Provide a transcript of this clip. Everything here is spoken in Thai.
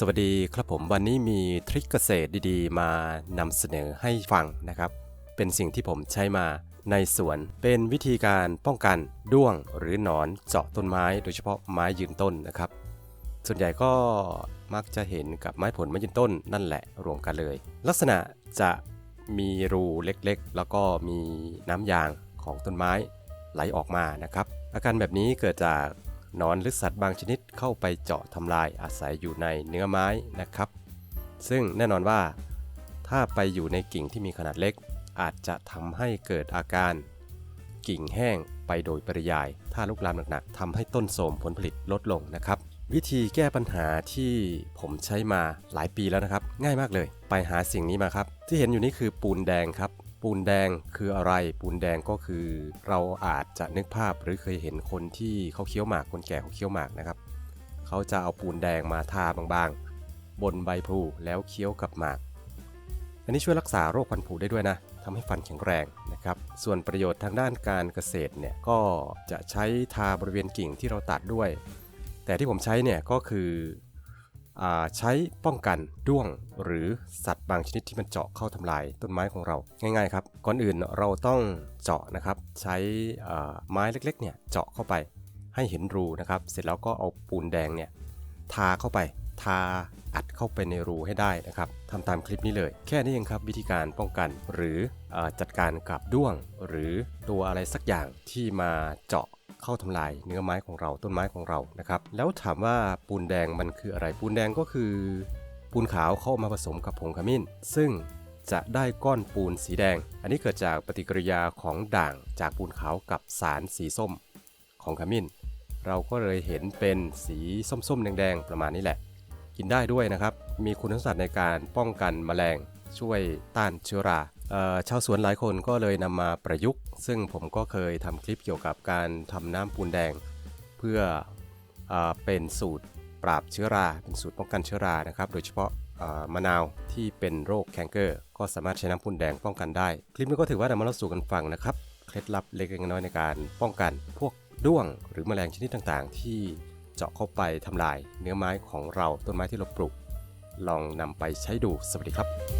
สวัสดีครับผมวันนี้มีทริคเกษตรดีๆ มานำเสนอให้ฟังนะครับ เป็นสิ่งที่ผมใช้มาในสวนเป็นวิธีการป้องกันด้วงหรือหนอนเจาะต้นไม้ โดยเฉพาะไม้ยืนต้นนะครับ ส่วนใหญ่ก็มักจะเห็นกับไม้ผลไม้ยืนต้นนั่นแหละรวมกันเลย ลักษณะจะมีรูเล็กๆ แล้วก็มีน้ำยางของต้นไม้ไหลออกมานะครับ อาการแบบนี้เกิดจาก นอนหรือสัตว์บางชนิดเข้าไปเจาะทำลายอาศัยอยู่ในเนื้อไม้นะครับ ซึ่งแน่นอนว่า ถ้าไปอยู่ในกิ่งที่มีขนาดเล็ก อาจจะทำให้เกิดอาการ กิ่งแห้งไปโดยปริยาย ถ้าลุกลามหนักๆทำให้ต้นโทรมผลผลิตลดลงนะครับ วิธีแก้ปัญหาที่ผมใช้มาหลายปีแล้วนะครับ ง่ายมากเลย ไปหาสิ่งนี้มาครับ ที่เห็นอยู่นี่คือปูนแดงครับ ปูนแดงคืออะไร ปูนแดงก็คือ เราอาจจะนึกภาพหรือเคยเห็นคนที่เขาเคี้ยวหมากคนแก่เขาเคี้ยวหมากนะครับ เขาจะเอาปูนแดงมาทาบางๆ บนใบพลูแล้วเคี้ยวกับหมาก อันนี้ช่วยรักษาโรคฟันผุได้ด้วยนะทำให้ฟันแข็งแรงนะครับ ส่วนประโยชน์ทางด้านการเกษตรเนี่ยก็จะใช้ทาบริเวณกิ่งที่เราตัดด้วย แต่ที่ผมใช้เนี่ยก็คือ ใช้ป้องกันด้วงหรือสัตว์บางชนิดที่มันเจาะเข้าทำลายต้นไม้ของเรา ง่ายๆครับ ก่อนอื่นเราต้องเจาะนะครับ ใช้ไม้เล็กๆเนี่ยเจาะเข้าไปให้เห็นรูนะครับ เสร็จแล้วก็เอาปูนแดงเนี่ยทาเข้าไปทาอัดเข้าไปในรูให้ได้นะครับทำตามคลิปนี้เลย แค่นี้เองครับวิธีการป้องกันหรืออจัดการกับด้วง หรือตัวอะไรสักอย่างที่มาเจาะ เข้าทำลายเนื้อไม้ของเราต้นไม้ของเรานะครับแล้วถามว่าปูนแดงมันคืออะไรปูนแดงก็คือ ปูนขาวเข้ามาผสมกับผงขมิ้น ซึ่งจะได้ก้อนปูนสีแดง อันนี้เกิดจากปฏิกิริยาของด่างจากปูนขาวกับสารสีส้มของขมิ้น เราก็เลยเห็นเป็นสีส้มๆ แดงๆ ประมาณนี้แหละ กินได้ด้วยนะครับ มีคุณสมบัติในการป้องกันแมลง ช่วยต้านเชื้อรา ชาวสวนหลายคนก็เลยนำมาประยุกต์ ซึ่งผมก็เคยทำคลิปเกี่ยวกับการทำน้ำปูนแดง เพื่อเอเป็นสูตรปราบเชื้อรา เป็นสูตรป้องกันเชื้อรานะครับ โดยเฉพาะมะนาวที่เป็นโรคแคนเกอร์ ก็สามารถใช้น้ำปูนแดงป้องกันได้ คลิปนี้ก็ถือว่านำมาเล่าสู่กันฟังนะครับ เคล็ดลับเล็กๆน้อยในการป้องกัน พวกด้วงหรือแมลงชนิดต่างๆ ที่เจาะเข้าไปทำลายเนื้อไม้ของเราต้นไม้ที่เราปลูก ลองนำไปใช้ดู สวัสดีครับ